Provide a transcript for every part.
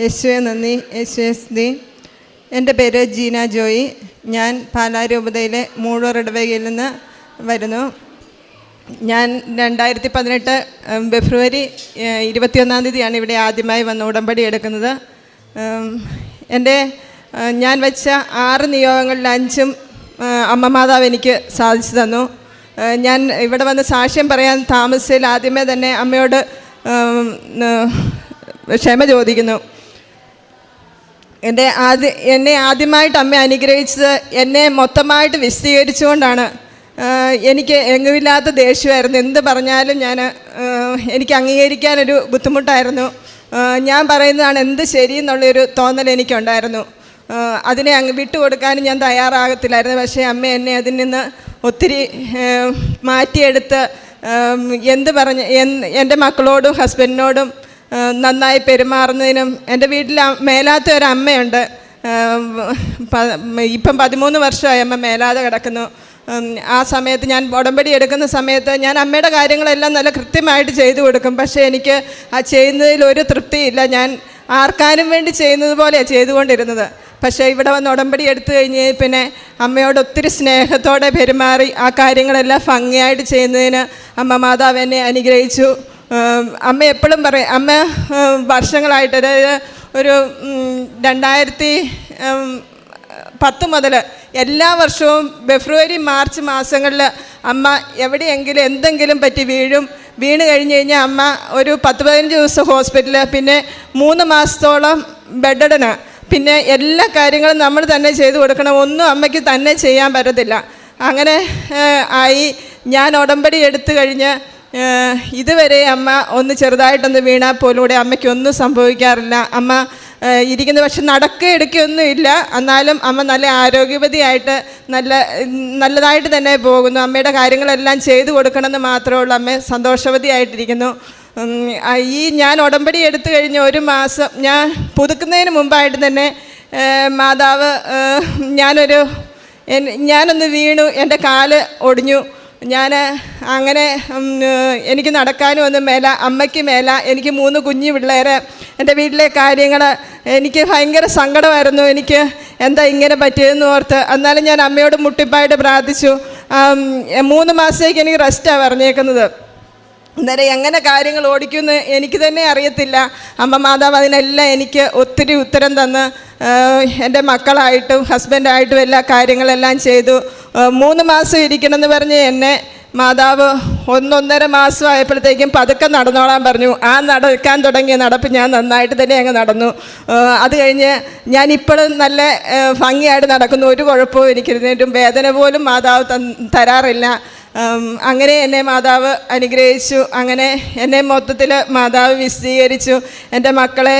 യേശുവെ നന്ദി. യേശുവെ സ്തി എന്റെ പേര് ജീന ജോയി. ഞാൻ പാലാരൂപതയിലെ മൂഴൂർ ഇടവകയിൽ നിന്ന് വരുന്നു. ഞാൻ രണ്ടായിരത്തി പതിനെട്ട് ഫെബ്രുവരി ഇരുപത്തിയൊന്നാം തീയതിയാണ് ഇവിടെ ആദ്യമായി വന്ന് ഉടമ്പടി എടുക്കുന്നത്. എന്റെ ഞാൻ വെച്ച ആറ് നിയോഗങ്ങളിൽ അഞ്ചും അമ്മ മാതാവ് എനിക്ക് സാധിച്ചു തന്നു. ഞാൻ ഇവിടെ വന്ന് സാക്ഷ്യം പറയാൻ താമസിച്ചതിൽ ആദ്യമേ തന്നെ അമ്മയോട് ക്ഷമ ചോദിക്കുന്നു. എന്റെ ആദ്യ എന്നെ ആദ്യമായിട്ട് അമ്മ അനുഗ്രഹിച്ചത് എന്നെ മൊത്തമായിട്ട് വിശദീകരിച്ചുകൊണ്ടാണ്. എനിക്ക് എങ്ങുമില്ലാത്ത ദേഷ്യമായിരുന്നു. എന്ത് പറഞ്ഞാലും ഞാൻ എനിക്ക് അംഗീകരിക്കാനൊരു ബുദ്ധിമുട്ടായിരുന്നു. ഞാൻ പറയുന്നതാണ് എന്ത് ശരി എന്നുള്ളൊരു തോന്നൽ എനിക്കുണ്ടായിരുന്നു. അതിനെ അങ്ങ് വിട്ടുകൊടുക്കാനും ഞാൻ തയ്യാറാകത്തില്ലായിരുന്നു. പക്ഷേ അമ്മ എന്നെ അതിൽ നിന്ന് ഒത്തിരി മാറ്റിയെടുത്ത് എന്ത് പറഞ്ഞ് എന്റെ മക്കളോടും ഹസ്ബൻഡിനോടും നന്നായി പെരുമാറുന്നതിനും എന്റെ വീട്ടിൽ മേലാത്ത ഒരു അമ്മയുണ്ട്. ഇപ്പം പതിമൂന്ന് വർഷമായി അമ്മ മേലാതെ കിടക്കുന്നു. ആ സമയത്ത് ഞാൻ ഉടമ്പടി എടുക്കുന്ന സമയത്ത് ഞാൻ അമ്മയുടെ കാര്യങ്ങളെല്ലാം നല്ല കൃത്യമായിട്ട് ചെയ്തു കൊടുക്കും. പക്ഷേ എനിക്ക് ആ ചെയ്യുന്നതിൽ ഒരു തൃപ്തിയില്ല. ഞാൻ ആർക്കാനും വേണ്ടി ചെയ്യുന്നത് പോലെയാണ് ചെയ്തുകൊണ്ടിരുന്നത്. പക്ഷേ ഇവിടെ വന്ന് ഉടമ്പടി എടുത്തു കഴിഞ്ഞ് പിന്നെ അമ്മയോട് ഒത്തിരി സ്നേഹത്തോടെ പെരുമാറി ആ കാര്യങ്ങളെല്ലാം ഭംഗിയായിട്ട് ചെയ്യുന്നതിന് അമ്മ മാതാവ് എന്നെ അനുഗ്രഹിച്ചു. അമ്മ എപ്പോഴും പറയും അമ്മ വർഷങ്ങളായിട്ട് അതായത് ഒരു രണ്ടായിരത്തി പത്ത് മുതൽ എല്ലാ വർഷവും ഫെബ്രുവരി മാർച്ച് മാസങ്ങളിൽ അമ്മ എവിടെയെങ്കിലും എന്തെങ്കിലും പറ്റി വീഴും വീണ് കഴിഞ്ഞ് കഴിഞ്ഞാൽ അമ്മ ഒരു പത്ത് പതിനഞ്ച് ദിവസം ഹോസ്പിറ്റലിൽ പിന്നെ മൂന്ന് മാസത്തോളം ബെഡഡന് പിന്നെ എല്ലാ കാര്യങ്ങളും നമ്മൾ തന്നെ ചെയ്തു കൊടുക്കണം ഒന്നും അമ്മയ്ക്ക് തന്നെ ചെയ്യാൻ പറ്റത്തില്ല. അങ്ങനെ ആയി. ഞാൻ ഉടമ്പടി എടുത്തു കഴിഞ്ഞ് ഇതുവരെ അമ്മ ഒന്ന് ചെറുതായിട്ടൊന്ന് വീണാൽ പോലും കൂടെ അമ്മയ്ക്ക് ഒന്നും സംഭവിക്കാറില്ല. അമ്മ ഇരിക്കുന്ന പക്ഷെ നടക്കുക എടുക്കുകയൊന്നും ഇല്ല എന്നാലും അമ്മ നല്ല ആരോഗ്യവതിയായിട്ട് നല്ല നല്ലതായിട്ട് തന്നെ പോകുന്നു. അമ്മയുടെ കാര്യങ്ങളെല്ലാം ചെയ്തു കൊടുക്കണമെന്ന് മാത്രമേ ഉള്ളൂ. അമ്മ സന്തോഷവതിയായിട്ടിരിക്കുന്നു. ഈ ഞാൻ ഉടമ്പടി എടുത്തു കഴിഞ്ഞ ഒരു മാസം ഞാൻ പുതുക്കുന്നതിന് മുമ്പായിട്ട് തന്നെ മാതാവ് ഞാനൊരു ഞാനൊന്ന് വീണു. എന്റെ കാൽ ഒടിഞ്ഞു. ഞാൻ അങ്ങനെ എനിക്ക് നടക്കാനും ഒന്നും മേല അമ്മയ്ക്ക് മേല എനിക്ക് മൂന്ന് കുഞ്ഞു പിള്ളേർ എന്റെ വീട്ടിലെ കാര്യങ്ങൾ എനിക്ക് ഭയങ്കര സങ്കടമായിരുന്നു. എനിക്ക് എന്താ ഇങ്ങനെ പറ്റിയതെന്ന് ഓർത്ത് എന്നാലും ഞാൻ അമ്മയോട് മുട്ടിപ്പായിട്ട് പ്രാർത്ഥിച്ചു. മൂന്ന് മാസത്തേക്ക് എനിക്ക് റെസ്റ്റാണ് പറഞ്ഞേക്കുന്നത്. അന്നേരം എങ്ങനെ കാര്യങ്ങൾ ഓടിക്കുമെന്ന് എനിക്ക് തന്നെ അറിയത്തില്ല. അമ്മ മാതാവ് അതിനെല്ലാം എനിക്ക് ഒത്തിരി ഉത്തരം തന്ന്. എന്റെ മക്കളായിട്ടും ഹസ്ബൻഡായിട്ടും എല്ലാ കാര്യങ്ങളെല്ലാം ചെയ്തു. മൂന്ന് മാസം ഇരിക്കണമെന്ന് പറഞ്ഞ് എന്നെ മാതാവ് ഒന്നൊന്നര മാസം ആയപ്പോഴത്തേക്കും പതുക്കെ നടന്നോളാൻ പറഞ്ഞു. ആ നടക്കാൻ തുടങ്ങിയ നടപ്പ് ഞാൻ നന്നായിട്ട് തന്നെ അങ്ങ് നടന്നു. അത് കഴിഞ്ഞ് ഞാൻ ഇപ്പോഴും നല്ല ഭംഗിയായിട്ട് നടക്കുന്നു. ഒരു കുഴപ്പവും എനിക്കിരുന്നിട്ടും വേദന പോലും മാതാവ് തരാറില്ല. അങ്ങനെ എന്നെ മാതാവ് അനുഗ്രഹിച്ചു. അങ്ങനെ എന്നെ മൊത്തത്തിൽ മാതാവ് വിശദീകരിച്ചു. എന്റെ മക്കളെ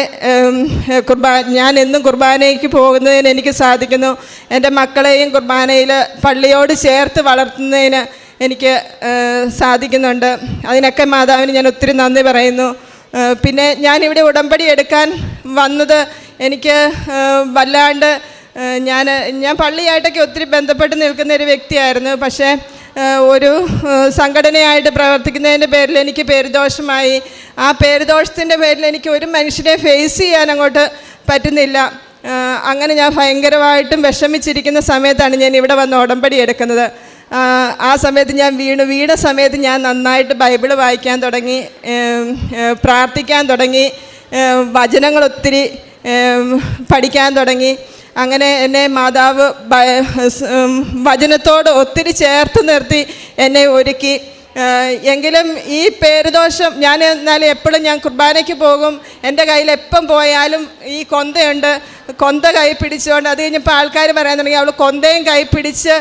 കുർബാ ഞാൻ എന്നും കുർബാനയ്ക്ക് പോകുന്നതിന് എനിക്ക് സാധിക്കുന്നു. എന്റെ മക്കളെയും കുർബാനയിൽ പള്ളിയോട് ചേർത്ത് വളർത്തുന്നതിന് എനിക്ക് സാധിക്കുന്നുണ്ട്. അതിനൊക്കെ മാതാവിന് ഞാൻ ഒത്തിരി നന്ദി പറയുന്നു. പിന്നെ ഞാനിവിടെ ഉടമ്പടി എടുക്കാൻ വന്നത് എനിക്ക് വല്ലാണ്ട് ഞാൻ ഞാൻ പള്ളിയായിട്ടൊക്കെ ഒത്തിരി ബന്ധപ്പെട്ട് നിൽക്കുന്ന ഒരു വ്യക്തിയായിരുന്നു. പക്ഷേ ഒരു സംഘടനയായിട്ട് പ്രവർത്തിക്കുന്നതിന്റെ പേരിൽ എനിക്ക് പേരുദോഷമായി. ആ പേരുദോഷത്തിന്റെ പേരിൽ എനിക്ക് ഒരു മനുഷ്യനെ ഫേസ് ചെയ്യാൻ അങ്ങോട്ട് പറ്റുന്നില്ല. അങ്ങനെ ഞാൻ ഭയങ്കരമായിട്ടും വിഷമിച്ചിരിക്കുന്ന സമയത്താണ് ഞാൻ ഇവിടെ വന്ന് ഉടമ്പടി എടുക്കുന്നത്. ആ സമയത്ത് ഞാൻ വീണു. വീണ സമയത്ത് ഞാൻ നന്നായിട്ട് ബൈബിൾ വായിക്കാൻ തുടങ്ങി പ്രാർത്ഥിക്കാൻ തുടങ്ങി വചനങ്ങൾ ഒത്തിരി പഠിക്കാൻ തുടങ്ങി. അങ്ങനെ എന്നെ മാതാവ് വചനത്തോട് ഒത്തിരി ചേർത്ത് നിർത്തി എന്നെ ഒരുക്കി. എങ്കിലും ഈ പേരുദോഷം ഞാൻ എന്നാലും എപ്പോഴും ഞാൻ കുർബാനയ്ക്ക് പോകും. എന്റെ കയ്യിൽ എപ്പം പോയാലും ഈ കൊന്തയുണ്ട്. കൊന്ത കൈ പിടിച്ചുകൊണ്ട് അത് കഴിഞ്ഞപ്പോൾ ആൾക്കാർ പറയാൻ തുടങ്ങി അവൾ കൊന്തയും കൈ പിടിച്ച്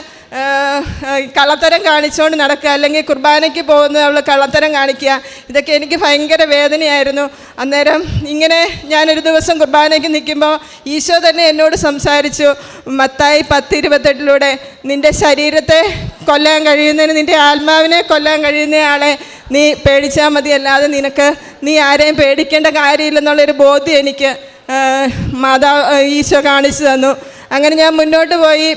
കള്ളത്തരം കാണിച്ചുകൊണ്ട് നടക്കുക അല്ലെങ്കിൽ കുർബാനയ്ക്ക് പോകുന്നത് അവൾ കള്ളത്തരം കാണിക്കുക ഇതൊക്കെ എനിക്ക് ഭയങ്കര വേദനയായിരുന്നു. അന്നേരം ഇങ്ങനെ ഞാനൊരു ദിവസം കുർബാനയ്ക്ക് നിൽക്കുമ്പോൾ ഈശോ തന്നെ എന്നോട് സംസാരിച്ചു മത്തായി പത്ത് ഇരുപത്തെട്ടിലൂടെ നിന്റെ ശരീരത്തെ കൊല്ലാൻ കഴിയുന്നതിന് നിന്റെ ആത്മാവിനെ കൊല്ലാൻ കഴിയുന്നയാളെ നീ പേടിച്ചാൽ മതി അല്ലാതെ നിനക്ക് നീ ആരെയും പേടിക്കേണ്ട കാര്യമില്ലെന്നുള്ളൊരു ബോധ്യം എനിക്ക് മാതാ ഈശോ കാണിച്ചു തന്നു. അങ്ങനെ ഞാൻ മുന്നോട്ട് പോയി.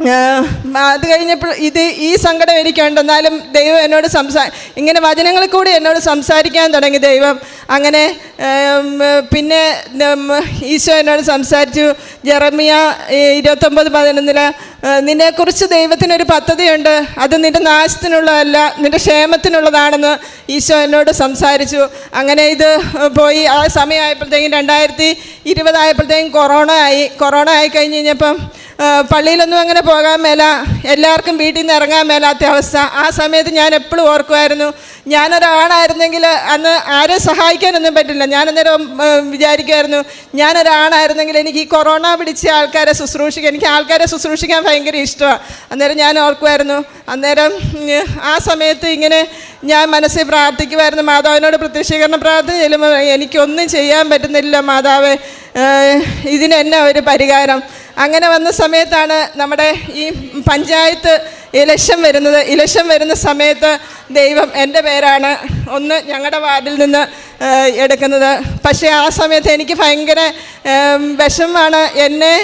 അത് കഴിഞ്ഞപ്പോൾ ഇത് ഈ സങ്കടം എനിക്കുണ്ട്. എന്നാലും ദൈവം എന്നോട് സംസാ ഇങ്ങനെ വചനങ്ങളിൽ കൂടി എന്നോട് സംസാരിക്കാൻ തുടങ്ങി ദൈവം. അങ്ങനെ പിന്നെ ഈശോ എന്നോട് സംസാരിച്ചു. ജെറമിയ ഇരുപത്തൊമ്പത് പതിനൊന്നിൽ നിന്നെക്കുറിച്ച് ദൈവത്തിനൊരു പദ്ധതിയുണ്ട്. അത് നിന്റെ നാശത്തിനുള്ളതല്ല നിന്റെ ക്ഷേമത്തിനുള്ളതാണെന്ന് ഈശോ എന്നോട് സംസാരിച്ചു. അങ്ങനെ ഇത് പോയി. ആ സമയമായപ്പോഴത്തേക്കും രണ്ടായിരത്തി ഇരുപതായപ്പോഴത്തേക്കും കൊറോണ ആയി. കൊറോണ ആയി കഴിഞ്ഞ് കഴിഞ്ഞപ്പം പള്ളിയിലൊന്നും അങ്ങനെ പോകാൻ മേല. എല്ലാവർക്കും വീട്ടിൽ നിന്ന് ഇറങ്ങാൻ മേലാത്ത അവസ്ഥ. ആ സമയത്ത് ഞാൻ എപ്പോഴും ഓർക്കുമായിരുന്നു. ഞാനൊരാണായിരുന്നെങ്കിൽ അന്ന് ആരെ സഹായിക്കാനൊന്നും പറ്റില്ല. ഞാനന്നേരം വിചാരിക്കുമായിരുന്നു. ഞാനൊരാണായിരുന്നെങ്കിൽ എനിക്ക് ഈ കൊറോണ പിടിച്ച ആൾക്കാരെ ശുശ്രൂഷിക്കാൻ എനിക്ക് ആൾക്കാരെ ശുശ്രൂഷിക്കാൻ ഭയങ്കര ഇഷ്ടമാണ് അന്നേരം ഞാൻ ഓർക്കുമായിരുന്നു. അന്നേരം ആ സമയത്ത് ഇങ്ങനെ ഞാൻ മനസ്സിൽ പ്രാർത്ഥിക്കുമായിരുന്നു. മാതാവിനോട് പ്രത്യക്ഷീകരണ പ്രാർത്ഥന ചെല്ലുമ്പോൾ എനിക്കൊന്നും ചെയ്യാൻ പറ്റുന്നില്ല മാതാവ്. ഇതിന് എന്നെ ഒരു പരിഹാരം. അങ്ങനെ വന്ന സമയത്താണ് നമ്മുടെ ഈ പഞ്ചായത്ത് ഇലക്ഷൻ വരുന്നത്. ഇലക്ഷൻ വരുന്ന സമയത്ത് ദൈവം എന്റെ പേരാണ് ഒന്ന് ഞങ്ങളുടെ വാർഡിൽ നിന്ന് എടുക്കുന്നത്. പക്ഷേ ആ സമയത്ത് എനിക്ക് ഭയങ്കര വിഷമമാണ്. എന്നെ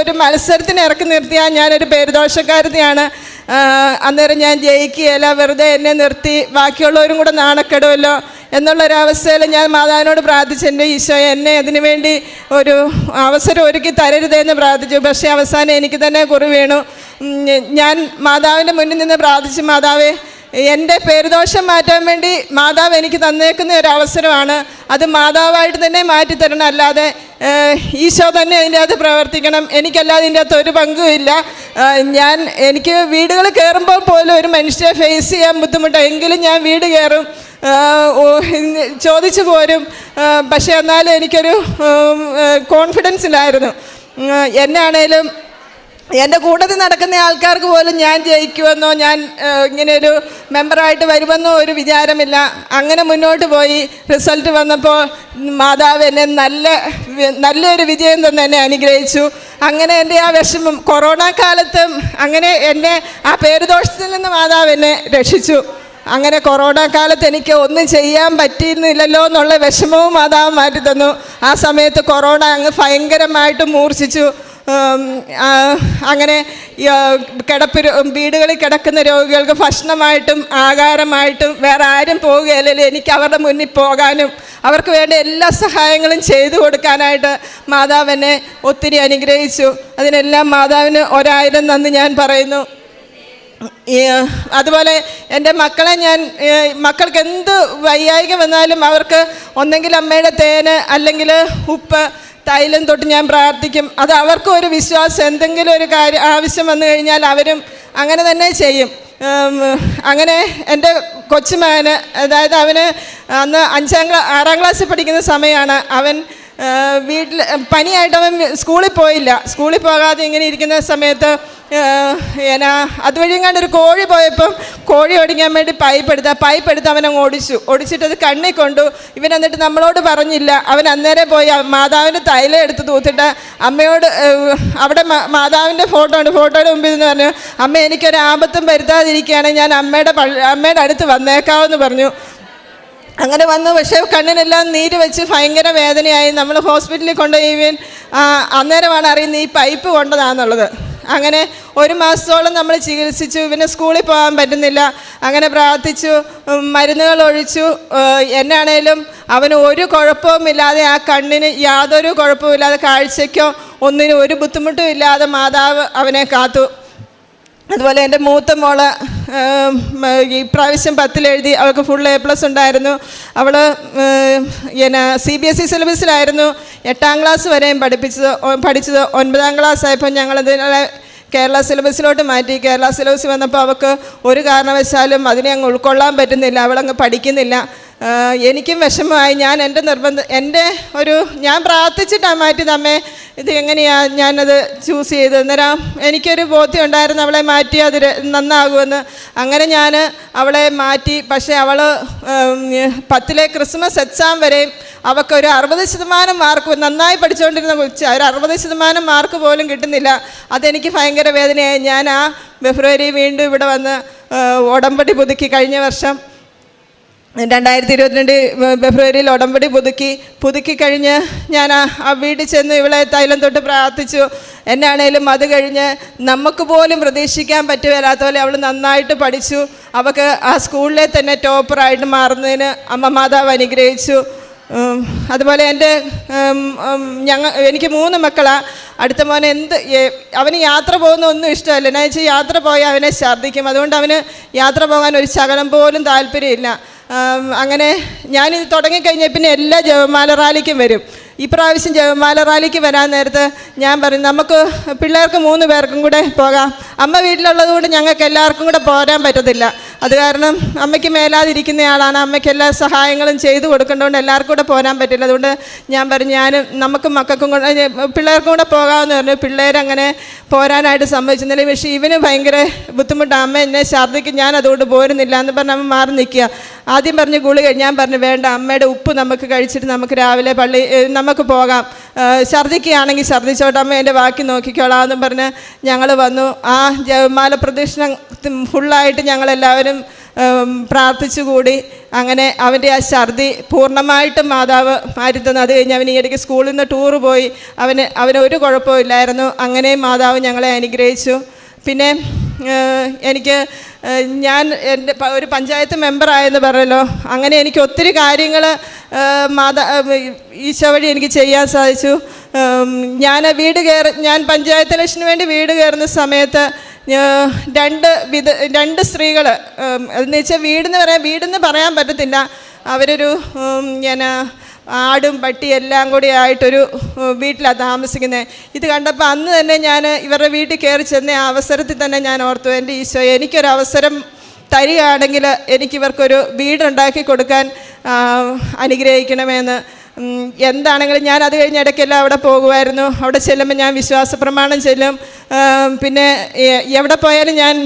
ഒരു മത്സരത്തിന് ഇറക്കി നിർത്തിയാൽ ഞാനൊരു പേരുദോഷക്കാരത്തിയാണ് അന്നേരം ഞാൻ ജയിക്കുകയില്ല വെറുതെ എന്നെ നിർത്തി ബാക്കിയുള്ളവരും കൂടെ നാണക്കെടുമല്ലോ എന്നുള്ളൊരവസ്ഥയിൽ ഞാൻ മാതാവിനോട് പ്രാർത്ഥിച്ചു എന്റെ ഈശോ എന്നെ അതിനു വേണ്ടി ഒരു അവസരം ഒരുക്കി തരരുതെന്ന് പ്രാർത്ഥിച്ചു. പക്ഷേ അവസാനം എനിക്ക് തന്നെ കുറി വീണു. ഞാൻ മാതാവിന്റെ മുന്നിൽ നിന്ന് പ്രാർത്ഥിച്ചു മാതാവേ എന്റെ പേരുദോഷം മാറ്റാൻ വേണ്ടി മാതാവ് എനിക്ക് തന്നേക്കുന്ന ഒരു അവസരമാണ്. അത് മാതാവായിട്ട് തന്നെ മാറ്റിത്തരണം അല്ലാതെ ഈശോ തന്നെ അതിന്റെ അകത്ത് പ്രവർത്തിക്കണം. എനിക്കല്ലാതെ ഇതിന്റെ അകത്ത് ഒരു പങ്കുമില്ല ഞാൻ എനിക്ക് വീടുകൾ കയറുമ്പോൾ പോലും ഒരു മനുഷ്യരെ ഫേസ് ചെയ്യാൻ ബുദ്ധിമുട്ടാണ് എങ്കിലും ഞാൻ വീട് കയറും ചോദിച്ചു പോരും. പക്ഷേ എന്നാലും എനിക്കൊരു കോൺഫിഡൻസ് ഇല്ലായിരുന്നു. എന്നാണേലും എന്റെ കൂട്ടത്തിൽ നടക്കുന്ന ആൾക്കാർക്ക് പോലും ഞാൻ ജയിക്കുമെന്നോ ഞാൻ ഇങ്ങനെ ഒരു മെമ്പറായിട്ട് വരുമെന്നോ ഒരു വിചാരമില്ല. അങ്ങനെ മുന്നോട്ട് പോയി. റിസൾട്ട് വന്നപ്പോൾ മാതാവ് എന്നെ നല്ല നല്ലൊരു വിജയം തന്നെ എന്നെ അനുഗ്രഹിച്ചു. അങ്ങനെ എന്റെ ആ വിഷമം കൊറോണ കാലത്തും അങ്ങനെ എന്നെ ആ പേരുദോഷത്തിൽ നിന്ന് മാതാവ് എന്നെ രക്ഷിച്ചു. അങ്ങനെ കൊറോണ കാലത്ത് എനിക്ക് ഒന്നും ചെയ്യാൻ പറ്റിയിരുന്നില്ലല്ലോ എന്നുള്ള വിഷമവും മാതാവ് മാറ്റി തന്നു ആ സമയത്ത് കൊറോണ അങ്ങ് ഭയങ്കരമായിട്ട് മൂർച്ഛിച്ചു. അങ്ങനെ കിടപ്പ് വീടുകളിൽ കിടക്കുന്ന രോഗികൾക്ക് ഭക്ഷണമായിട്ടും ആഹാരമായിട്ടും വേറെ ആരും പോവുകയല്ലല്ലോ. എനിക്ക് അവരുടെ മുന്നിൽ പോകാനും അവർക്ക് വേണ്ട എല്ലാ സഹായങ്ങളും ചെയ്തു കൊടുക്കാനായിട്ട് മാതാവിനെ ഒത്തിരി അനുഗ്രഹിച്ചു. അതിനെല്ലാം മാതാവിന് ഒരായിരം നന്ദി ഞാൻ പറയുന്നു. അതുപോലെ എന്റെ മക്കളെ ഞാൻ മക്കൾക്ക് എന്ത് വയ്യായിക വന്നാലും അവർക്ക് ഒന്നെങ്കിൽ അമ്മയുടെ തേന് അല്ലെങ്കിൽ ഉപ്പ് തൈലം തൊട്ട് ഞാൻ പ്രാർത്ഥിക്കും. അത് അവർക്കും ഒരു വിശ്വാസം എന്തെങ്കിലും ഒരു കാര്യം ആവശ്യം വന്നു കഴിഞ്ഞാൽ അവരും അങ്ങനെ തന്നെ ചെയ്യും. അങ്ങനെ എന്റെ കൊച്ചുമകന് അതായത് അവന് അന്ന് അഞ്ചാം ക്ലാ ആറാം ക്ലാസ്സിൽ പഠിക്കുന്ന സമയമാണ് അവൻ വീട്ടിൽ പനിയായിട്ട് അവൻ സ്കൂളിൽ പോയില്ല. സ്കൂളിൽ പോകാതെ ഇങ്ങനെ ഇരിക്കുന്ന സമയത്ത് എന്നാ അതുവഴിയും കണ്ട് ഒരു കോഴി പോയപ്പം കോഴി ഓടിക്കാൻ വേണ്ടി പൈപ്പ് എടുത്ത് ആ പൈപ്പ് എടുത്ത് അവനെ ഓടിച്ചു. ഓടിച്ചിട്ട് അത് കണ്ണിൽ കൊണ്ടു. ഇവൻ എന്നിട്ട് നമ്മളോട് പറഞ്ഞില്ല. അവൻ അന്നേരം പോയി മാതാവിന് തൈലം എടുത്ത് തൂത്തിട്ട് അമ്മയോട് അവിടെ മാതാവിന്റെ ഫോട്ടോ ഉണ്ട് ഫോട്ടോയുടെ മുമ്പിൽ നിന്ന് പറഞ്ഞു അമ്മ എനിക്കൊരു ആപത്തും വരുത്താതിരിക്കുകയാണെങ്കിൽ ഞാൻ അമ്മയുടെ അമ്മയുടെ അടുത്ത് വന്നേക്കാമെന്ന് പറഞ്ഞു. അങ്ങനെ വന്നു. പക്ഷേ കണ്ണിനെല്ലാം നീര് വെച്ച് ഭയങ്കര വേദനയായി. നമ്മൾ ഹോസ്പിറ്റലിൽ കൊണ്ടുപോയി അന്നേരമാണ് അറിയുന്നത് ഈ പൈപ്പ് കൊണ്ടതാണെന്നുള്ളത് അങ്ങനെ ഒരു മാസത്തോളം നമ്മൾ ചികിത്സിച്ചു. പിന്നെ സ്കൂളിൽ പോകാൻ പറ്റുന്നില്ല. അങ്ങനെ പ്രാർത്ഥിച്ചു. മരുന്നുകൾ ഒഴിച്ചു. എന്നാണേലും അവന് ഒരു കുഴപ്പവുമില്ലാതെ ആ കണ്ണിന് യാതൊരു കുഴപ്പവുമില്ലാതെ കാഴ്ചയ്ക്കോ ഒന്നിനും ഒരു ബുദ്ധിമുട്ടും ഇല്ലാതെ മാതാവ് അവനെ കാത്തു. അതുപോലെ എന്റെ മൂത്ത മോൾ ഏം, ഈ പ്രാവശ്യം പത്തിലെഴുതി അവൾക്ക് ഫുൾ എ പ്ലസ് ഉണ്ടായിരുന്നു. അവൾ എന്നാ സി ബി എസ് ഇ സിലബസിലായിരുന്നു എട്ടാം ക്ലാസ് വരെയും പഠിപ്പിച്ചത് പഠിച്ചത് ഒൻപതാം ക്ലാസ് ആയപ്പോൾ ഞങ്ങളതിനെ കേരള സിലബസിലോട്ട് മാറ്റി. കേരള സിലബസ് വന്നപ്പോൾ അവൾക്ക് ഒരു കാരണവശാലും അതിനെ അങ്ങ് ഉൾക്കൊള്ളാൻ പറ്റുന്നില്ല അവളങ്ങ് പഠിക്കുന്നില്ല. എനിക്കും വിഷമമായി. ഞാൻ എന്റെ നിർബന്ധം എന്റെ ഒരു ഞാൻ പ്രാർത്ഥിച്ചിട്ടാണ് മാറ്റിയത്. അമ്മേ ഇത് എങ്ങനെയാണ് ഞാനത് ചൂസ് ചെയ്ത്? അന്നേരം എനിക്കൊരു ബോധ്യം ഉണ്ടായിരുന്നു. അവളെ മാറ്റി അത് നന്നാകുമെന്ന്. അങ്ങനെ ഞാൻ അവളെ മാറ്റി. പക്ഷേ അവൾ പത്തിലെ ക്രിസ്മസ് എക്സാം വരെയും അവൾക്ക് ഒരു അറുപത് ശതമാനം മാർക്ക് നന്നായി പഠിച്ചുകൊണ്ടിരുന്ന കൊച്ച്. ഒരു അറുപത് ശതമാനം മാർക്ക് പോലും കിട്ടുന്നില്ല. അതെനിക്ക് ഭയങ്കര വേദനയായി. ഞാൻ ആ ഫെബ്രുവരി വീണ്ടും ഇവിടെ വന്ന് ഉടമ്പടി പുതുക്കി. കഴിഞ്ഞ വർഷം രണ്ടായിരത്തി ഇരുപത്തിരണ്ട് ഫെബ്രുവരിയിൽ ഉടമ്പടി പുതുക്കി പുതുക്കി കഴിഞ്ഞ് ഞാൻ ആ വീട്ടിൽ ചെന്ന് ഇവളെ തൈലം തൊട്ട് പ്രാർത്ഥിച്ചു. എന്നാണേലും അത് കഴിഞ്ഞ് നമുക്ക് പോലും പ്രതീക്ഷിക്കാൻ പറ്റുകയില്ലാത്ത പോലെ അവൾ നന്നായിട്ട് പഠിച്ചു. അവൾക്ക് ആ സ്കൂളിലെ തന്നെ ടോപ്പറായിട്ട് മാറുന്നതിന് അമ്മ മാതാവ് അനുഗ്രഹിച്ചു. അതുപോലെ എന്റെ ഞങ്ങൾ എനിക്ക് മൂന്ന് മക്കളാണ് അടുത്ത മോനെ എന്ത് അവന് യാത്ര പോകുന്ന ഒന്നും ഇഷ്ടമല്ല. എന്നാ വെച്ചാൽ യാത്ര പോയാൽ അവനെ ഛർദ്ദിക്കും അതുകൊണ്ട് അവന് യാത്ര പോകാൻ ഒരു ശകലം പോലും താല്പര്യമില്ല. അങ്ങനെ ഞാനിത് തുടങ്ങിക്കഴിഞ്ഞ പിന്നെ എല്ലാ ജവമാല റാലിക്കും വരും. ഇപ്രാവശ്യം ജവമാല റാലിക്ക് വരാൻ നേരത്ത് ഞാൻ പറയും നമുക്ക് പിള്ളേർക്ക് മൂന്ന് പേർക്കും കൂടെ പോകാം. അമ്മ വീട്ടിലുള്ളത് കൊണ്ട് ഞങ്ങൾക്ക് എല്ലാവർക്കും കൂടെ പോരാൻ പറ്റത്തില്ല. അത് കാരണം അമ്മയ്ക്ക് മേലാതിരിക്കുന്നയാളാണ് അമ്മയ്ക്ക് എല്ലാ സഹായങ്ങളും ചെയ്തു കൊടുക്കേണ്ടതുകൊണ്ട് എല്ലാവർക്കും കൂടെ പോരാൻ പറ്റില്ല. അതുകൊണ്ട് ഞാൻ പറഞ്ഞു ഞാൻ നമുക്ക് മക്കൾക്കും കൂടെ പിള്ളേർക്കും കൂടെ പോകാമെന്ന് പറഞ്ഞു. പിള്ളേരങ്ങനെ പോരാനായിട്ട് സമ്മതിച്ചിരുന്നില്ല. പക്ഷേ ഇവന് ഭയങ്കര ബുദ്ധിമുട്ടാണ്. അമ്മ എന്നെ ഛർദ്ദിക്കും. ഞാൻ അതുകൊണ്ട് പോരുന്നില്ല എന്ന് പറഞ്ഞ് അമ്മ മാറി നിൽക്കുക. ആദ്യം പറഞ്ഞ് ഗുളിക ഞാൻ പറഞ്ഞു വേണ്ട അമ്മയുടെ ഉപ്പ് നമുക്ക് കഴിച്ചിട്ട് നമുക്ക് രാവിലെ പള്ളി നമുക്ക് പോകാം. ഛർദ്ദിക്കുകയാണെങ്കിൽ ഛർദ്ദിച്ചോട്ടെ അമ്മ എന്റെ ബാക്കി നോക്കിക്കോളാം എന്നും പറഞ്ഞ് ഞങ്ങൾ വന്നു. ആ ജപമാല പ്രദക്ഷിണം ഫുള്ളായിട്ട് ഞങ്ങളെല്ലാവരും പ്രാർത്ഥിച്ചുകൂടി അങ്ങനെ അവന്റെ ആ ഛർദി പൂർണമായിട്ടും മാതാവ് മാറ്റിത്തന്നു അത് കഴിഞ്ഞ് അവൻ ഈ ഇടയ്ക്ക് സ്കൂളിൽ നിന്ന് ടൂറ് പോയി. അവന് അവന് ഒരു കുഴപ്പമില്ലായിരുന്നു അങ്ങനെയും മാതാവ് ഞങ്ങളെ അനുഗ്രഹിച്ചു. പിന്നെ എനിക്ക് ഞാൻ എന്റെ ഒരു പഞ്ചായത്ത് മെമ്പറായെന്ന് പറഞ്ഞല്ലോ. അങ്ങനെ എനിക്ക് ഒത്തിരി കാര്യങ്ങൾ മാതാ ഈശോ വഴി എനിക്ക് ചെയ്യാൻ സാധിച്ചു. ഞാൻ വീട് കയറി ഞാൻ പഞ്ചായത്ത് ഇലക്ഷന് വേണ്ടി വീട് കയറുന്ന സമയത്ത് രണ്ട് വിധ രണ്ട് സ്ത്രീകൾ എന്ന് വെച്ചാൽ വീടെന്ന് പറയാൻ വീടെന്ന് പറയാൻ പറ്റത്തില്ല. അവരൊരു ഞാൻ ആടും പട്ടി എല്ലാം കൂടി ആയിട്ടൊരു വീട്ടിലാണ് താമസിക്കുന്നത് ഇത് കണ്ടപ്പോൾ അന്ന് തന്നെ ഞാൻ ഇവരുടെ വീട്ടിൽ കയറി ചെന്ന അവസരത്തിൽ തന്നെ ഞാൻ ഓർത്തു എന്റെ ഈശോ എനിക്കൊരു അവസരം തരികയാണെങ്കിൽ എനിക്കിവർക്കൊരു വീടുണ്ടാക്കി കൊടുക്കാൻ അനുഗ്രഹിക്കണമെന്ന്. എന്താണെങ്കിലും ഞാൻ അത് കഴിഞ്ഞ ഇടയ്ക്കെല്ലാം അവിടെ പോകുമായിരുന്നു. അവിടെ ചെല്ലുമ്പോൾ ഞാൻ വിശ്വാസ പ്രമാണം ചെല്ലും പിന്നെ എവിടെ പോയാലും ഞാൻ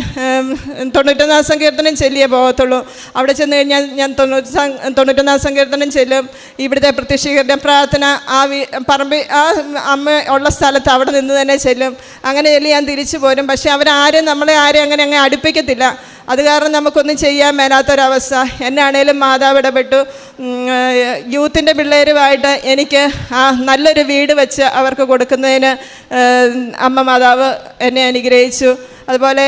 തൊണ്ണൂറ്റൊന്നാം സങ്കീർത്തനം ചെല്ലിയേ പോകത്തുള്ളൂ. അവിടെ ചെന്ന് കഴിഞ്ഞാൽ ഞാൻ തൊണ്ണൂറ്റി തൊണ്ണൂറ്റൊന്നാം സങ്കീർത്തനം ചെല്ലും. ഇവിടുത്തെ പ്രത്യക്ഷീകരണ പ്രാർത്ഥന ആ വീ പറമ്പ് ആ അമ്മ ഉള്ള സ്ഥലത്ത് അവിടെ നിന്ന് തന്നെ ചെല്ലും. അങ്ങനെ ചെല്ലി ഞാൻ തിരിച്ചു പോരും. പക്ഷേ അവരാരും നമ്മളെ ആരും അങ്ങനെ അങ്ങ് അടുപ്പിക്കത്തില്ല. അത് കാരണം നമുക്കൊന്നും ചെയ്യാൻ മേലാത്തൊരവസ്ഥ. എന്നാണേലും മാതാവ് ഇടപെട്ടു. യൂത്തിന്റെ പിള്ളേരുമായിട്ട് എനിക്ക് ആ നല്ലൊരു വീട് വെച്ച് അവർക്ക് കൊടുക്കുന്നതിന് അമ്മ മാതാവ് എന്നെ അനുഗ്രഹിച്ചു. അതുപോലെ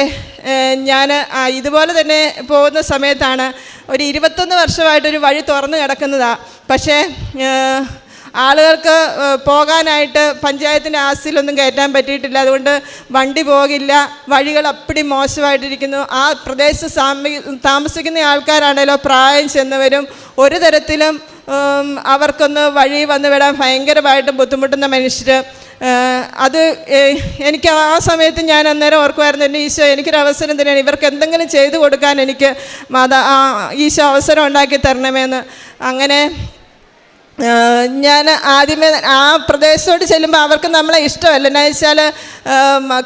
ഞാൻ ഇതുപോലെ തന്നെ പോകുന്ന സമയത്താണ് ഒരു ഇരുപത്തൊന്ന് വർഷമായിട്ടൊരു വഴി തുറന്നു കിടക്കുന്നതാണ് പക്ഷേ ആളുകൾക്ക് പോകാനായിട്ട് പഞ്ചായത്തിന്റെ ആസ്തിയിലൊന്നും കയറ്റാൻ പറ്റിയിട്ടില്ല. അതുകൊണ്ട് വണ്ടി പോകില്ല. വഴികൾ അപ്പടി മോശമായിട്ടിരിക്കുന്നു. ആ പ്രദേശത്ത് താമസിക്കുന്ന ആൾക്കാരാണല്ലോ പ്രായം ചെന്നവരും ഒരു തരത്തിലും അവർക്കൊന്ന് വഴി വന്നു വിടാൻ ഭയങ്കരമായിട്ട് ബുദ്ധിമുട്ടുന്ന മനുഷ്യർ. അത് എനിക്ക് ആ സമയത്ത് ഞാൻ അന്നേരം ഓർക്കുമായിരുന്നു എന്റെ ഈശോ എനിക്കൊരു അവസരം തന്നെയാണ് ഇവർക്ക് എന്തെങ്കിലും ചെയ്തു കൊടുക്കാൻ എനിക്ക് മാതാ ഈശോ അവസരം ഉണ്ടാക്കി തരണമെന്ന്. അങ്ങനെ ഞാൻ ആദ്യമേ ആ പ്രദേശത്തോട്ട് ചെല്ലുമ്പോൾ അവർക്ക് നമ്മളെ ഇഷ്ടമല്ല. എന്നാ വെച്ചാൽ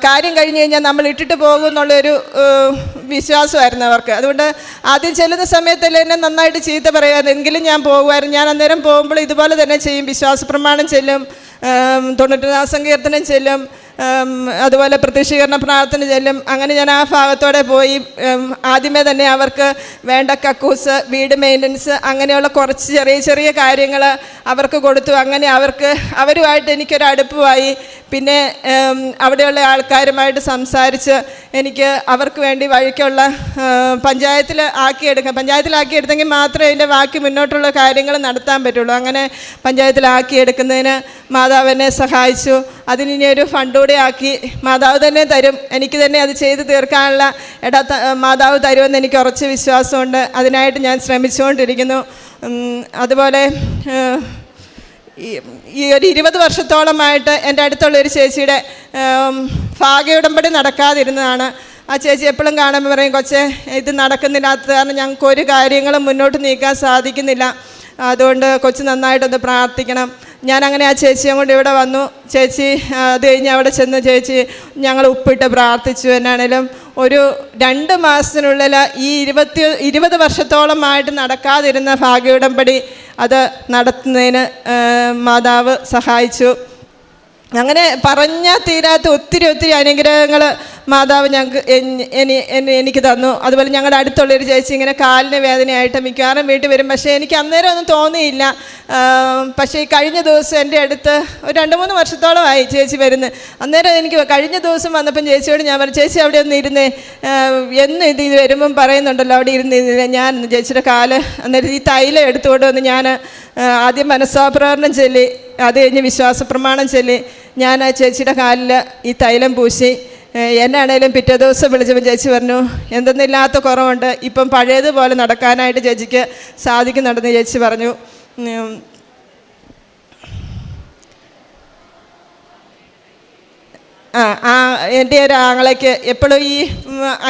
കാര്യം കഴിഞ്ഞ് കഴിഞ്ഞാൽ നമ്മൾ ഇട്ടിട്ട് പോകും എന്നുള്ളൊരു വിശ്വാസമായിരുന്നു അവർക്ക്. അതുകൊണ്ട് ആദ്യം ചെല്ലുന്ന സമയത്തല്ലേ എന്നെ നന്നായിട്ട് ചീത്ത പറയുമായിരുന്നു എങ്കിലും ഞാൻ പോകുമായിരുന്നു. ഞാൻ അന്നേരം പോകുമ്പോൾ ഇതുപോലെ തന്നെ ചെയ്യും. വിശ്വാസ പ്രമാണം ചെല്ലും തൊണ്ണൂറ്റി തൊണ്ണൂറ്റൊന്നാം സങ്കീർത്തനം ചെല്ലും. അതുപോലെ പ്രത്യക്ഷീകരണ പ്രാർത്ഥന ചെല്ലും. അങ്ങനെ ഞാൻ ആ ഭാഗത്തോടെ പോയി. ആദ്യമേ തന്നെ അവർക്ക് വേണ്ട കക്കൂസ് വീട് മെയിന്റനൻസ് അങ്ങനെയുള്ള കുറച്ച് ചെറിയ ചെറിയ കാര്യങ്ങൾ അവർക്ക് കൊടുത്തു. അങ്ങനെ അവർക്ക് അവരുമായിട്ട് എനിക്കൊരു അടുപ്പമായി. പിന്നെ അവിടെയുള്ള ആൾക്കാരുമായിട്ട് സംസാരിച്ച് എനിക്ക് അവർക്ക് വേണ്ടി വഴിക്കുള്ള പഞ്ചായത്തിൽ ആക്കിയെടുക്കാം പഞ്ചായത്തിലാക്കിയെടുത്തെങ്കിൽ മാത്രമേ അതിന്റെ ബാക്കി മുന്നോട്ടുള്ള കാര്യങ്ങൾ നടത്താൻ പറ്റുള്ളൂ. അങ്ങനെ പഞ്ചായത്തിലാക്കിയെടുക്കുന്നതിന് മാതാവിനെ സഹായിച്ചു. അതിനി ഒരു ഫണ്ട് കൂടെ ആക്കി മാതാവ് തന്നെ തരും. എനിക്ക് തന്നെ അത് ചെയ്ത് തീർക്കാനുള്ള ഇട മാതാവ് തരുമെന്ന് എനിക്ക് ഉറച്ച വിശ്വാസമുണ്ട്. അതിനായിട്ട് ഞാൻ ശ്രമിച്ചുകൊണ്ടിരിക്കുന്നു. അതുപോലെ ഈ ഈ ഒരു ഇരുപത് വർഷത്തോളമായിട്ട് എന്റെ അടുത്തുള്ള ഒരു ചേച്ചിയുടെ ഭാഗ്യയുടമ്പടി നടക്കാതിരുന്നതാണ്. ആ ചേച്ചി എപ്പോഴും കാണുമ്പോൾ പറയും കൊച്ചെ ഇത് നടക്കുന്നില്ലാത്ത കാരണം ഞങ്ങൾക്ക് ഒരു കാര്യങ്ങളും മുന്നോട്ട് നീക്കാൻ സാധിക്കുന്നില്ല. അതുകൊണ്ട് കൊച്ചു നന്നായിട്ടൊന്ന് പ്രാർത്ഥിക്കണം. ഞാൻ അങ്ങനെ ആ ചേച്ചിയെ കൊണ്ട് ഇവിടെ വന്നു. ചേച്ചി അത് കഴിഞ്ഞ് അവിടെ ചെന്ന് ചേച്ചി ഞങ്ങൾ ഉപ്പിട്ട് പ്രാർത്ഥിച്ചു എന്നാണേലും ഒരു രണ്ട് മാസത്തിനുള്ളിൽ ഈ ഇരുപത്തി ഇരുപത് വർഷത്തോളമായിട്ട് നടക്കാതിരുന്ന ഭാഗ്യയുടമ്പടി അത് നടത്തുന്നതിന് മാതാവ് സഹായിച്ചു. അങ്ങനെ പറഞ്ഞാൽ തീരാത്ത ഒത്തിരി ഒത്തിരി അനുഗ്രഹങ്ങൾ മാതാവ് ഞങ്ങൾക്ക് എനിക്ക് തന്നു. അതുപോലെ ഞങ്ങളുടെ അടുത്തുള്ള ഒരു ചേച്ചി ഇങ്ങനെ കാലിന് വേദനയായിട്ട് മിക്കവാറും വീട്ടിൽ വരും. പക്ഷേ എനിക്ക് അന്നേരം ഒന്നും തോന്നിയില്ല. പക്ഷേ ഈ കഴിഞ്ഞ ദിവസം എന്റെ അടുത്ത് ഒരു രണ്ട് മൂന്ന് വർഷത്തോളമായി ചേച്ചി വരുന്നത് അന്നേരം എനിക്ക് കഴിഞ്ഞ ദിവസം വന്നപ്പം ചേച്ചിയോട് ഞാൻ പറഞ്ഞു ചേച്ചി അവിടെ ഒന്ന് ഇരുന്നേ. എന്നും ഇത് ഇത് വരുമ്പം പറയുന്നുണ്ടല്ലോ അവിടെ ഇരുന്ന് ഞാൻ ചേച്ചിയുടെ കാൽ അന്നേരം ഈ തൈലം എടുത്തുകൊണ്ട് വന്ന് ഞാൻ ആദ്യം മനസ്സാപ്രകരണം ചൊല്ലി അത് കഴിഞ്ഞ് വിശ്വാസ പ്രമാണം ചൊല്ലി. ഞാൻ ആ ചേച്ചിയുടെ കാലിൽ ഈ തൈലം പൂശി എന്നാണേലും പിറ്റേ ദിവസം വിളിച്ചപ്പോൾ ചേച്ചി പറഞ്ഞു എന്തെന്നില്ലാത്ത കുറവുണ്ട്. ഇപ്പം പഴയതുപോലെ നടക്കാനായിട്ട് ചേച്ചിക്ക് സാധിക്കുന്നുണ്ടെന്ന് ചേച്ചി പറഞ്ഞു. ആ ആ എന്റെ ഒരു ആങ്ങളയ്ക്ക് എപ്പോഴും ഈ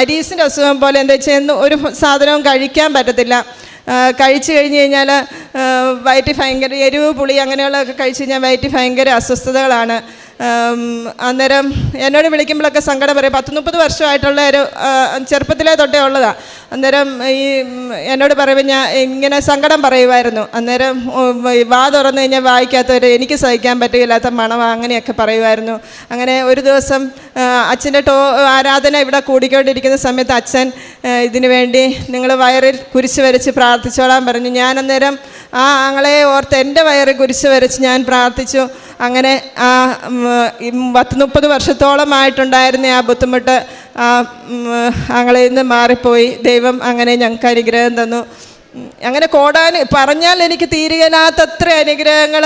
അരീസിന്റെ അസുഖം പോലെ എന്താ വെച്ചാൽ ഒരു സാധനവും കഴിക്കാൻ പറ്റത്തില്ല. കഴിച്ചു കഴിഞ്ഞ് കഴിഞ്ഞാൽ വയറ്റിൽ ഭയങ്കര എരിവ് പുളി അങ്ങനെയുള്ളതൊക്കെ കഴിച്ച് കഴിഞ്ഞാൽ വയറ്റിൽ ഭയങ്കര അസ്വസ്ഥതകളാണ്. അന്നേരം എന്നോട് വിളിക്കുമ്പോഴൊക്കെ സങ്കടം പറയും പത്ത് മുപ്പത് വർഷമായിട്ടുള്ള ഒരു ചെറുപ്പത്തിലേ തൊട്ടേ ഉള്ളതാണ് അന്നേരം ഈ എന്നോട് പറയുമ്പോൾ ഞാൻ ഇങ്ങനെ സങ്കടം പറയുമായിരുന്നു അന്നേരം വാ തുറന്നു കഴിഞ്ഞാൽ വായിക്കാത്തവർ എനിക്ക് സഹിക്കാൻ പറ്റുകയില്ലാത്ത മണവ അങ്ങനെയൊക്കെ പറയുമായിരുന്നു അങ്ങനെ ഒരു ദിവസം അച്ഛന്റെ ടോ ആരാധന ഇവിടെ കൂടിക്കൊണ്ടിരിക്കുന്ന സമയത്ത് അച്ഛൻ ഇതിനു വേണ്ടി നിങ്ങൾ വയറിൽ കുരിശ് വരച്ച് പ്രാർത്ഥിച്ചോളാൻ പറഞ്ഞു. ഞാൻ അന്നേരം ആ ആങ്ങളെ ഓർത്ത് എന്റെ വയറിൽ കുരിശ് വരച്ച് ഞാൻ പ്രാർത്ഥിച്ചു. അങ്ങനെ ആ പത്ത് മുപ്പത് വർഷത്തോളമായിട്ടുണ്ടായിരുന്ന ആ ബുദ്ധിമുട്ട്. ആ നിന്ന് മാറിപ്പോയി. ദൈവം അങ്ങനെ ഞങ്ങൾക്ക് അനുഗ്രഹം തന്നു. അങ്ങനെ കോടാൻ പറഞ്ഞാൽ എനിക്ക് തീരുകയില്ലാത്തത്ര അനുഗ്രഹങ്ങൾ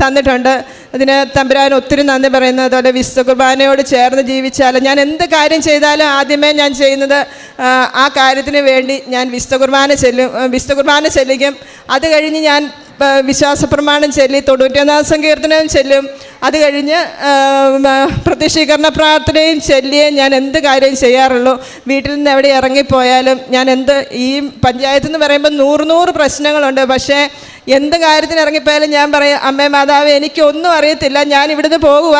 തന്നിട്ടുണ്ട്. അതിന് തമ്പുരാൻ ഒത്തിരി നന്ദി പറയുന്നത് അതുപോലെ വിശുദ്ധ കുർബാനയോട് ചേർന്ന് ജീവിച്ചാൽ ഞാൻ എന്ത് കാര്യം ചെയ്താലും ആദ്യമേ ഞാൻ ചെയ്യുന്നത് ആ, കാര്യത്തിന് വേണ്ടി ഞാൻ വിശുദ്ധ കുർബാന ചെല്ലും വിശ്വ കുർബാന ചെല്ലിക്കും അത് കഴിഞ്ഞ് ഞാൻ വിശ്വാസ പ്രമാണം ചൊല്ലി തൊണ്ണൂറ്റൊന്നാം സങ്കീർത്തനവും ചെല്ലും. അത് കഴിഞ്ഞ് പ്രത്യക്ഷീകരണ പ്രാർത്ഥനയും ചൊല്ലിയേ ഞാൻ എന്ത് കാര്യം ചെയ്യാറുള്ളൂ? വീട്ടിൽ നിന്ന് എവിടെ ഇറങ്ങിപ്പോയാലും ഞാൻ എന്ത് ഈ പഞ്ചായത്ത് എന്ന് പറയുമ്പോൾ നൂറ് നൂറ് പ്രശ്നങ്ങളുണ്ട്. പക്ഷേ എന്ത് കാര്യത്തിന് ഇറങ്ങിപ്പോയാലും ഞാൻ പറയും അമ്മേ മാതാവ് എനിക്കൊന്നും അറിയത്തില്ല. ഞാൻ ഇവിടുന്ന് പോകുക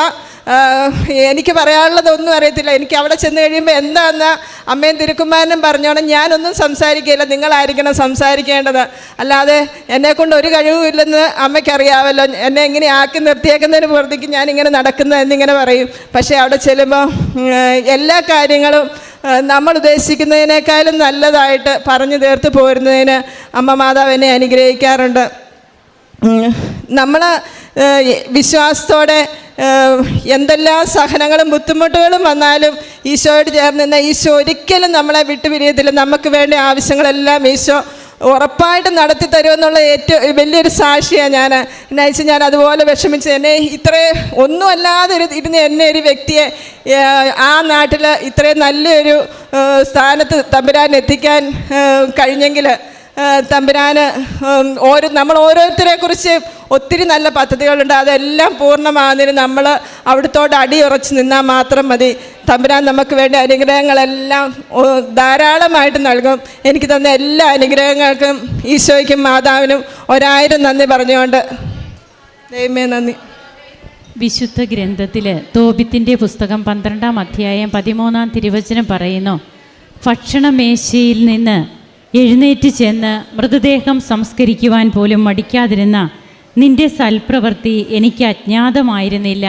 എനിക്ക് പറയാനുള്ളതൊന്നും അറിയത്തില്ല. എനിക്ക് അവിടെ ചെന്ന് കഴിയുമ്പോൾ എന്താണെന്ന് അമ്മയും തിരുക്കുമാരനും പറഞ്ഞോണം. ഞാനൊന്നും സംസാരിക്കില്ല നിങ്ങളായിരിക്കണം സംസാരിക്കേണ്ടത്. അല്ലാതെ എന്നെക്കൊണ്ട് ഒരു കഴിവുമില്ലെന്ന് അമ്മയ്ക്കറിയാമല്ലോ എന്നെ ഇങ്ങനെ ആക്കി നിർത്തിയേക്കുന്നതിന് പുറത്തേക്ക് ഞാനിങ്ങനെ നടക്കുന്നത് എന്നിങ്ങനെ പറയും. പക്ഷേ അവിടെ ചെല്ലുമ്പോൾ എല്ലാ കാര്യങ്ങളും നമ്മൾ ഉദ്ദേശിക്കുന്നതിനേക്കാളും നല്ലതായിട്ട് പറഞ്ഞു തീർത്ത് പോരുന്നതിന് അമ്മ മാതാവ് എന്നെ അനുഗ്രഹിക്കാറുണ്ട്. നമ്മൾ വിശ്വാസത്തോടെ എന്തെല്ലാം സഹനങ്ങളും ബുദ്ധിമുട്ടുകളും വന്നാലും ഈശോയോട് ചേർന്ന് ഈശോ ഒരിക്കലും നമ്മളെ വിട്ടുപിരിയത്തില്ല നമുക്ക് വേണ്ട ആവശ്യങ്ങളെല്ലാം ഈശോ ഉറപ്പായിട്ട് നടത്തി തരുമെന്നുള്ള ഏറ്റവും വലിയൊരു സാക്ഷിയാണ് ഞാൻ. നയിച്ച് ഞാൻ അതുപോലെ വിഷമിച്ച് എന്നെ ഇത്രയും ഒന്നുമല്ലാതെ ഒരു ഇരുന്ന് എന്നെ ഒരു വ്യക്തിയെ ആ നാട്ടിൽ ഇത്രയും നല്ലൊരു സ്ഥാനത്ത് തമ്പുരാൻ എത്തിക്കാൻ കഴിഞ്ഞെങ്കിൽ തമ്പുരാന് ഓരോ നമ്മൾ ഓരോരുത്തരെ കുറിച്ച് ഒത്തിരി നല്ല പദ്ധതികളുണ്ട്. അതെല്ലാം പൂർണമാകുന്നതിന് നമ്മൾ അവിടുത്തോട് അടിയുറച്ച് നിന്നാൽ മാത്രം മതി. തമ്പുരാൻ നമുക്ക് വേണ്ട അനുഗ്രഹങ്ങളെല്ലാം ധാരാളമായിട്ട് നൽകും. എനിക്ക് തന്ന എല്ലാ അനുഗ്രഹങ്ങൾക്കും ഈശോയ്ക്കും മാതാവിനും ഒരായിരം നന്ദി പറഞ്ഞുകൊണ്ട്. ദൈവമേ നന്ദി. വിശുദ്ധ ഗ്രന്ഥത്തിൽ തോബിത്തിന്റെ പുസ്തകം പന്ത്രണ്ടാം അധ്യായം പതിമൂന്നാം തിരുവചനം പറയുന്നു ഭക്ഷണമേശയിൽ നിന്ന് എഴുന്നേറ്റ് ചെന്ന് മൃതദേഹം സംസ്കരിക്കുവാൻ പോലും മടിക്കാതിരുന്ന നിന്റെ സൽപ്രവൃത്തി എനിക്ക് അജ്ഞാതമായിരുന്നില്ല.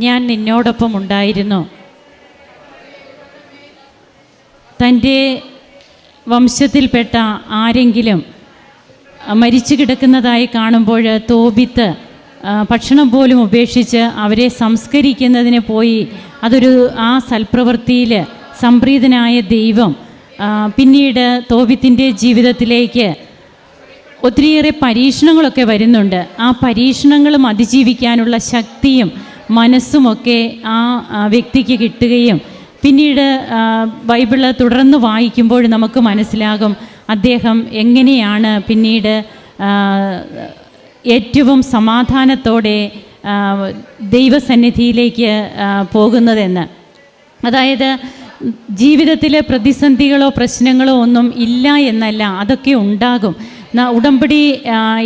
ഞാൻ നിന്നോടൊപ്പം ഉണ്ടായിരുന്നു. തന്റെ വംശത്തിൽപ്പെട്ട ആരെങ്കിലും മരിച്ചു കിടക്കുന്നതായി കാണുമ്പോൾ തോപിത്ത് ഭക്ഷണം പോലും ഉപേക്ഷിച്ച് അവരെ സംസ്കരിക്കുന്നതിന് പോയി. അതൊരു ആ സൽപ്രവൃത്തിയിൽ സംപ്രീതനായ ദൈവം പിന്നീട് തോപിത്തിന്റെ ജീവിതത്തിലേക്ക് ഒത്തിരിയേറെ പരീക്ഷണങ്ങളൊക്കെ വരുന്നുണ്ട്. ആ പരീക്ഷണങ്ങളും അതിജീവിക്കാനുള്ള ശക്തിയും മനസ്സുമൊക്കെ ആ വ്യക്തിക്ക് കിട്ടുകയും പിന്നീട് ബൈബിൾ തുടർന്ന് വായിക്കുമ്പോൾ നമുക്ക് മനസ്സിലാകും അദ്ദേഹം എങ്ങനെയാണ് പിന്നീട് ഏറ്റവും സമാധാനത്തോടെ ദൈവസന്നിധിയിലേക്ക് പോകുന്നതെന്ന്. അതായത് ജീവിതത്തിലെ പ്രതിസന്ധികളോ പ്രശ്നങ്ങളോ ഒന്നും ഇല്ല എന്നല്ല അതൊക്കെ ഉണ്ടാകും. ഉടമ്പടി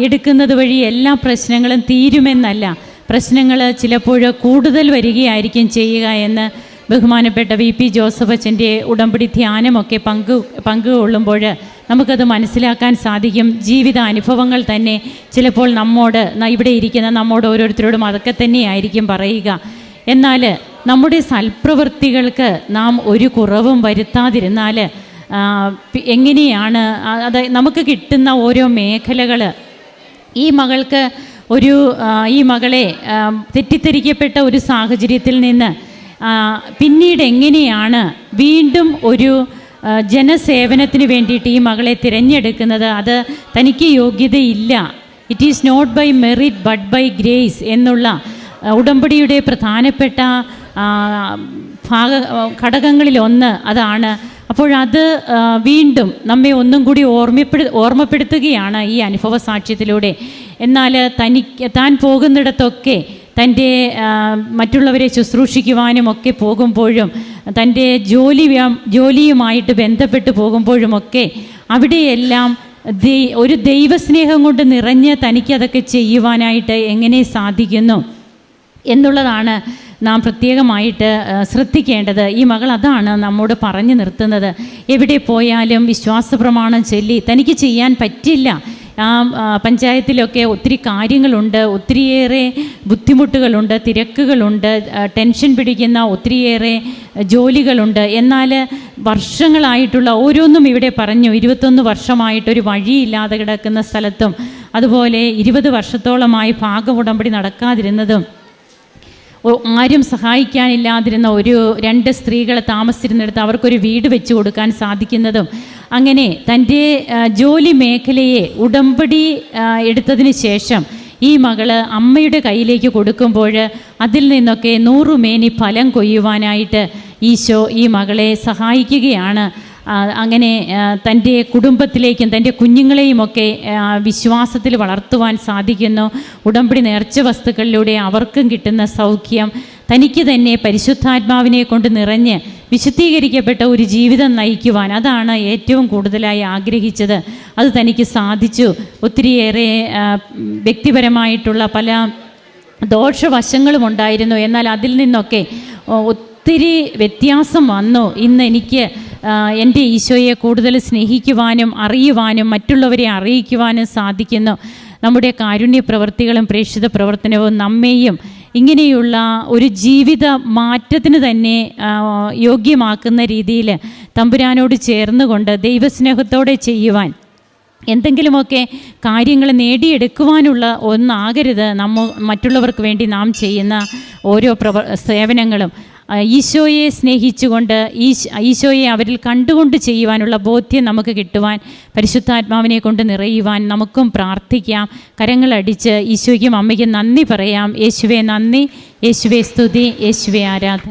എടുക്കുന്നത് വഴി എല്ലാ പ്രശ്നങ്ങളും തീരുമെന്നല്ല. പ്രശ്നങ്ങൾ ചിലപ്പോൾ കൂടുതൽ വരികയായിരിക്കും ചെയ്യുക എന്ന് ബഹുമാനപ്പെട്ട വി പി ജോസഫ് അച്ഛന്റെ ഉടമ്പടി ധ്യാനമൊക്കെ പങ്കു പങ്കുകൊള്ളുമ്പോൾ നമുക്കത് മനസ്സിലാക്കാൻ സാധിക്കും. ജീവിത അനുഭവങ്ങൾ തന്നെ ചിലപ്പോൾ നമ്മോട് ഇവിടെ ഇരിക്കുന്ന നമ്മോട് ഓരോരുത്തരോടും അതൊക്കെ തന്നെയായിരിക്കും പറയുക. എന്നാൽ നമ്മുടെ സൽപ്രവൃത്തികൾക്ക് നാം ഒരു കുറവും വരുത്താതിരുന്നാൽ എങ്ങനെയാണ് അത് നമുക്ക് കിട്ടുന്ന ഓരോ മേഖലകൾ ഈ മകൾക്ക് ഒരു ഈ മകളെ തെറ്റിദ്ധരിക്കപ്പെട്ട ഒരു സാഹചര്യത്തിൽ നിന്ന് പിന്നീട് എങ്ങനെയാണ് വീണ്ടും ഒരു ജനസേവനത്തിന് വേണ്ടിയിട്ട് ഈ മകളെ തിരഞ്ഞെടുക്കുന്നത്? അത് തനിക്ക് യോഗ്യതയില്ല. It is not by merit but by grace എന്നുള്ള ഉടമ്പടിയുടെ പ്രധാനപ്പെട്ട ഭാഗ ഘടകങ്ങളിലൊന്ന് അതാണ് അപ്പോഴത് വീണ്ടും നമ്മെ ഒന്നും കൂടി ഓർമ്മപ്പെടു ഓർമ്മപ്പെടുത്തുകയാണ് ഈ അനുഭവ സാക്ഷ്യത്തിലൂടെ. എന്നാൽ തനിക്ക് താൻ പോകുന്നിടത്തൊക്കെ തന്റെ മറ്റുള്ളവരെ ശുശ്രൂഷിക്കുവാനും ഒക്കെ പോകുമ്പോഴും തന്റെ ജോലി ജോലിയുമായിട്ട് ബന്ധപ്പെട്ട് പോകുമ്പോഴുമൊക്കെ അവിടെയെല്ലാം ദൈ ഒരു ദൈവസ്നേഹം കൊണ്ട് നിറഞ്ഞ് തനിക്കതൊക്കെ ചെയ്യുവാനായിട്ട് എങ്ങനെ സാധിക്കുന്നു എന്നുള്ളതാണ് നാം പ്രത്യേകമായിട്ട് ശ്രദ്ധിക്കേണ്ടത് ഈ മകൾ അതാണ് നമ്മോട് പറഞ്ഞു നിർത്തുന്നത്. എവിടെ പോയാലും വിശ്വാസ പ്രമാണം ചൊല്ലി തനിക്ക് ചെയ്യാൻ പറ്റില്ല. ആ പഞ്ചായത്തിലൊക്കെ ഒത്തിരി കാര്യങ്ങളുണ്ട് ഒത്തിരിയേറെ ബുദ്ധിമുട്ടുകളുണ്ട് തിരക്കുകളുണ്ട് ടെൻഷൻ പിടിക്കുന്ന ഒത്തിരിയേറെ ജോലികളുണ്ട്. എന്നാൽ വർഷങ്ങളായിട്ടുള്ള ഓരോന്നും ഇവിടെ പറഞ്ഞു ഇരുപത്തൊന്ന് വർഷമായിട്ടൊരു വഴിയില്ലാതെ കിടക്കുന്ന സ്ഥലത്തും അതുപോലെ ഇരുപത് വർഷത്തോളമായി ഭാഗമുടമ്പടി നടക്കാതിരുന്നതും ഒ- ആരും സഹായിക്കാനില്ലാതിരുന്ന ഒരു രണ്ട് സ്ത്രീകൾ താമസിച്ചിരുന്നിടത്ത് അവർക്കൊരു വീട് വെച്ച് കൊടുക്കാൻ സാധിക്കുന്നതും അങ്ങനെ തന്റെ ജോലി മേഖലയെ ഉടമ്പടി എടുത്തതിന് ശേഷം ഈ മകൾ അമ്മയുടെ കയ്യിലേക്ക് കൊടുക്കുമ്പോൾ അതിൽ നിന്നൊക്കെ നൂറുമേനി ഫലം കൊയ്യുവാനായിട്ട് ഈശോ ഈ മകളെ സഹായിക്കുകയാണ്. അങ്ങനെ തന്റെ കുടുംബത്തിലേക്കും തന്റെ കുഞ്ഞുങ്ങളെയുമൊക്കെ ഒക്കെ വിശ്വാസത്തിൽ വളർത്തുവാൻ സാധിക്കുന്നു. ഉടമ്പടി നേർച്ച വസ്തുക്കളിലൂടെ അവർക്കും കിട്ടുന്ന സൗഖ്യം തനിക്ക് തന്നെ പരിശുദ്ധാത്മാവിനെ കൊണ്ട് നിറഞ്ഞ് വിശുദ്ധീകരിക്കപ്പെട്ട ഒരു ജീവിതം നയിക്കുവാൻ അതാണ് ഏറ്റവും കൂടുതലായി ആഗ്രഹിച്ചത്. അത് തനിക്ക് സാധിച്ചു. ഒത്തിരിയേറെ വ്യക്തിപരമായിട്ടുള്ള പല ദോഷവശങ്ങളും ഉണ്ടായിരുന്നു എന്നാൽ അതിൽ നിന്നൊക്കെ ഒത്തിരി വ്യത്യാസം വന്നു. ഇന്ന് എനിക്ക് എന്റെ ഈശോയെ കൂടുതൽ സ്നേഹിക്കുവാനും അറിയുവാനും മറ്റുള്ളവരെ അറിയിക്കുവാനും സാധിക്കുന്നു. നമ്മുടെ കാരുണ്യ പ്രവൃത്തികളും പ്രേക്ഷിത പ്രവർത്തനവും നമ്മെയും ഇങ്ങനെയുള്ള ഒരു ജീവിത മാറ്റത്തിന് തന്നെ യോഗ്യമാക്കുന്ന രീതിയിൽ തമ്പുരാനോട് ചേർന്നുകൊണ്ട് ദൈവസ്നേഹത്തോടെ ചെയ്യുവാൻ എന്തെങ്കിലുമൊക്കെ കാര്യങ്ങൾ നേടിയെടുക്കുവാനുള്ള ഒന്നാകരുത് നമ്മ മറ്റുള്ളവർക്ക് വേണ്ടി നാം ചെയ്യുന്ന ഓരോ പ്രവ സേവനങ്ങളും. ഈശോയെ സ്നേഹിച്ചുകൊണ്ട് ഈശോയെ അവരിൽ കണ്ടുകൊണ്ട് ചെയ്യുവാനുള്ള ബോധ്യം നമുക്ക് കിട്ടുവാൻ പരിശുദ്ധാത്മാവിനെ കൊണ്ട് നിറയുവാൻ നമുക്കും പ്രാർത്ഥിക്കാം. കരങ്ങളടിച്ച് ഈശോയ്ക്കും അമ്മയ്ക്കും നന്ദി പറയാം. യേശുവെ നന്ദി. യേശുവെ സ്തുതി. യേശുവെ ആരാധന.